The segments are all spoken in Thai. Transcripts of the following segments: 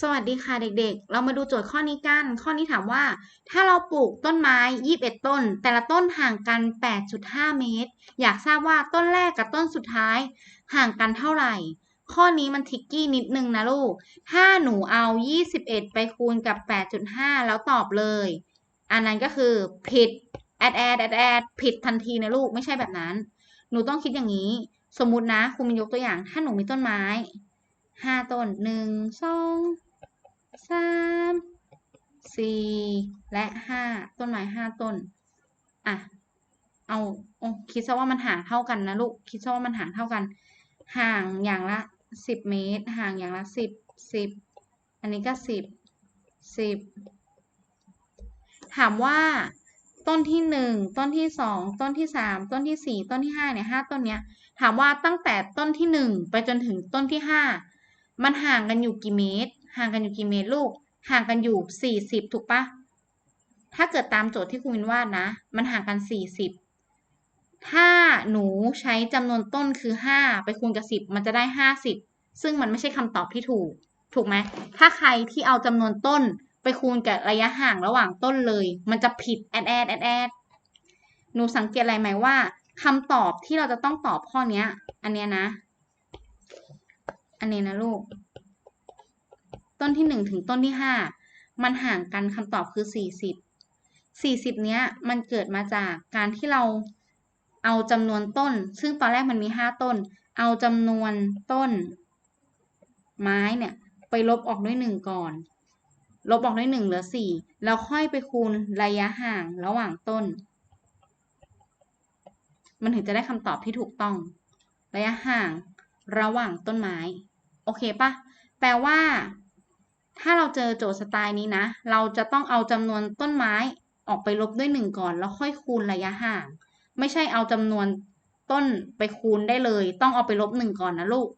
สวัสดีค่ะเด็กๆ เรามาดูโจทย์ข้อนี้กัน ข้อนี้ถามว่า ถ้าเราปลูกต้นไม้ 21 ต้น แต่ละต้นห่างกัน 8.5 เมตร อยากทราบว่าต้นแรกกับต้นสุดท้าย ห่างกันเท่าไหร่ ข้อนี้มันทิกกี้นิดนึงนะลูก ถ้าหนูเอา 21 ไปคูณกับ 8.5 แล้วตอบเลย อันนั้นก็คือผิด แอดแอดแอดแอดผิดทันทีนะลูก ไม่ใช่แบบนั้น หนูต้องคิดอย่างนี้ สมมตินะครูมียกตัวอย่าง ถ้าหนูมีต้นไม้ห้าต้นหนึ่ง สามสี่และห้าต้นไม้ห้าต้น อะ เอาโอ้คิดซะว่ามันห่างเท่ากันนะลูก คิดซะว่ามันห่างเท่ากัน ห่างอย่างละสิบเมตร ห่างอย่างละสิบสิบอันนี้ก็สิบสิบถามว่าต้นที่หนึ่งต้นที่สองต้นที่สามต้นที่สี่ต้นที่ห้าเนี่ยห้าต้นเนี้ย ถามว่าตั้งแต่ต้นที่หนึ่งไปจนถึงต้นที่ห้ามันห่างกันอยู่กี่เมตร ห่างกันอยู่กี่เมตรลูก ห่างกันอยู่สี่สิบถูกปะถ้าเกิดตามโจทย์ที่ครูมินวาดนะ มันห่างกันสี่สิบถ้าหนูใช้จำนวนต้นคือห้าไปคูณกับสิบมันจะได้ห้าสิบซึ่งมันไม่ใช่คำตอบที่ถูก ถูกไหม ถ้าใครที่เอาจำนวนต้นไปคูณกับระยะห่างระหว่างต้นเลย มันจะผิดแอดแอดแอดแอดหนูสังเกตอะไรไหมว่าคำตอบที่เราจะต้องตอบข้อเนี้ยอันเนี้ยนะ อันนี้นะลูก ต้นที่หนึ่งถึงต้นที่ห้ามันห่างกันคำตอบคือสี่สิบสี่สิบเนี้ยมันเกิดมาจากการที่เราเอาจำนวนต้น ซึ่งตอนแรกมันมีห้าต้น เอาจำนวนต้น ไม้เนี่ยไปลบออกด้วยหนึ่งก่อน ลบออกด้วยหนึ่งเหลือสี่แล้วค่อยไปคูณระยะห่างระหว่างต้น มันถึงจะได้คำตอบที่ถูกต้อง ระยะห่างระหว่างต้นไม้ โอเคปะแปลว่า ถ้าเราเจอโจทย์สไตล์นี้นะ เราจะต้องเอาจำนวนต้นไม้ออกไปลบด้วยหนึ่งก่อน แล้วค่อยคูณระยะห่าง ไม่ใช่เอาจำนวนต้นไปคูณได้เลย ต้องเอาไปลบหนึ่งก่อนนะลูก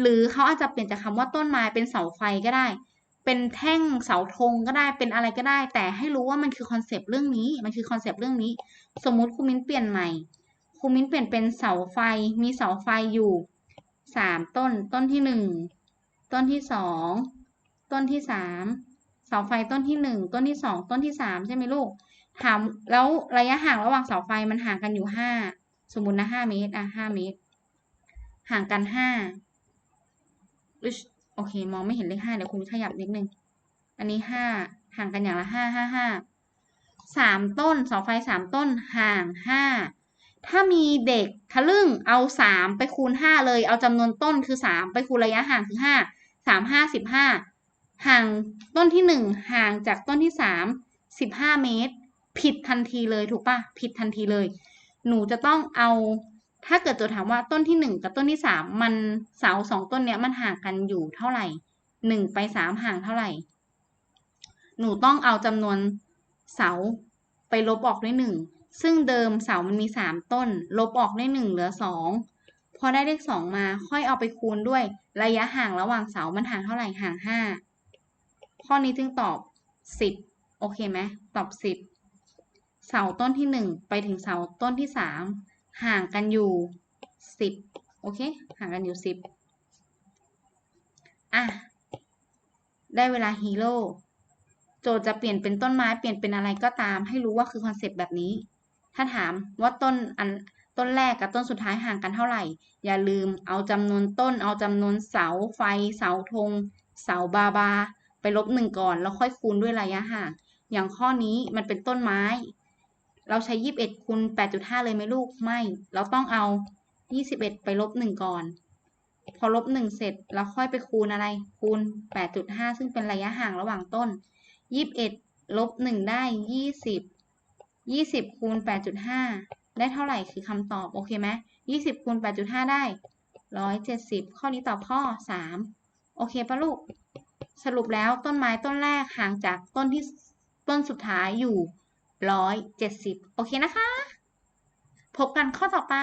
หรือเขาอาจจะเปลี่ยนจากคำว่าต้นไม้เป็นเสาไฟก็ได้ เป็นแท่งเสาธงก็ได้ เป็นอะไรก็ได้ แต่ให้รู้ว่ามันคือคอนเซปต์เรื่องนี้ มันคือคอนเซปต์เรื่องนี้ สมมุติครูมิ้นเปลี่ยนใหม่ ครูมิ้นเปลี่ยนเป็นเสาไฟ มีเสาไฟอยู่สามต้น ต้นที่หนึ่งต้นที่สอง ต้นที่สามเสาไฟต้นที่หนึ่งต้นที่สองต้นที่สามใช่ไหมลูกถามแล้วระยะห่างระหว่างเสาไฟมันห่างกันอยู่ห้าสมมตินะห้าเมตรอะห้าเมตร ห่างกันห้าโอเค มองไม่เห็นเลขห้าเดี๋ยวคุณขยับนิดนึง อันนี้ห้าห่างกันอย่างละห้าห้าห้าสามต้นเสาไฟสามต้นห่างห้าถ้ามีเด็กทะลึ่งเอาสามไปคูณห้าเลยเอาจำนวนต้นคือสามไปคูณระยะห่างคือห้าสามห้าสิบห้า ห่างต้นที่หนึ่งห่างจากต้นที่สามสิบห้าเมตร ผิดทันทีเลยถูกปะผิดทันทีเลย หนูจะต้องเอา ถ้าเกิดโจะถามว่าต้นที่หนึ่งกับต้นที่สามมันเสาสองต้นเนี้ยมันห่างกันอยู่เท่าไหร่หนึ่งไปสามห่างเท่าไหร่ หนูต้องเอาจำนวนเสาไปลบออกด้วยหนึ่งซึ่งเดิมเสามันมีสามต้น ลบออกด้หนึ่งเหลือสองพอได้เลขสองมาค่อยเอาไปคูณด้วยระยะห่างระหว่างเสามันห่างเท่าไหร่ห่างห้า ข้อนี้จึงตอบสิบโอเคไหมตอบสิบเสาต้นที่หนึ่งไปถึงเสาต้นที่สามห่างกันอยู่สิบโอเค ห่างกันอยู่สิบอะ ได้เวลาฮีโร่โจทย์จะเปลี่ยนเป็นต้นไม้เปลี่ยนเป็นอะไรก็ตาม ให้รู้ว่าคือคอนเซปต์แบบนี้ ถ้าถามว่าต้นอันต้นแรกกับต้นสุดท้ายห่างกันเท่าไหร่ อย่าลืมเอาจำนวนต้น เอาจำนวนเสาไฟ เสาธง เสาบาบา ไปลบหนึ่งก่อนแล้วค่อยคูณด้วยระยะห่าง อย่างข้อนี้มันเป็นต้นไม้ เราใช้ยี่สิบเอ็ดคูณแปดจุดห้าเลยไหมลูก ไม่ เราต้องเอายี่สิบเอ็ดไปลบหนึ่งก่อน พอลบหนึ่งเสร็จเราค่อยไปคูณอะไร คูณแปดจุดห้าซึ่งเป็นระยะห่างระหว่างต้นยี่สิบเอ็ดลบหนึ่งได้ยี่สิบยี่สิบคูณแปดจุดห้าได้เท่าไหร่คือคำตอบ โอเคไหมยี่สิบคูณแปดจุดห้าได้ร้อยเจ็ดสิบข้อนี้ตอบข้อสามโอเคปะลูก สรุปแล้วต้นไม้ต้นแรกห่างจากต้นที่ต้นสุดท้ายอยู่ร้อยเจ็ดสิบโอเคนะคะ พบกันข้อต่อไป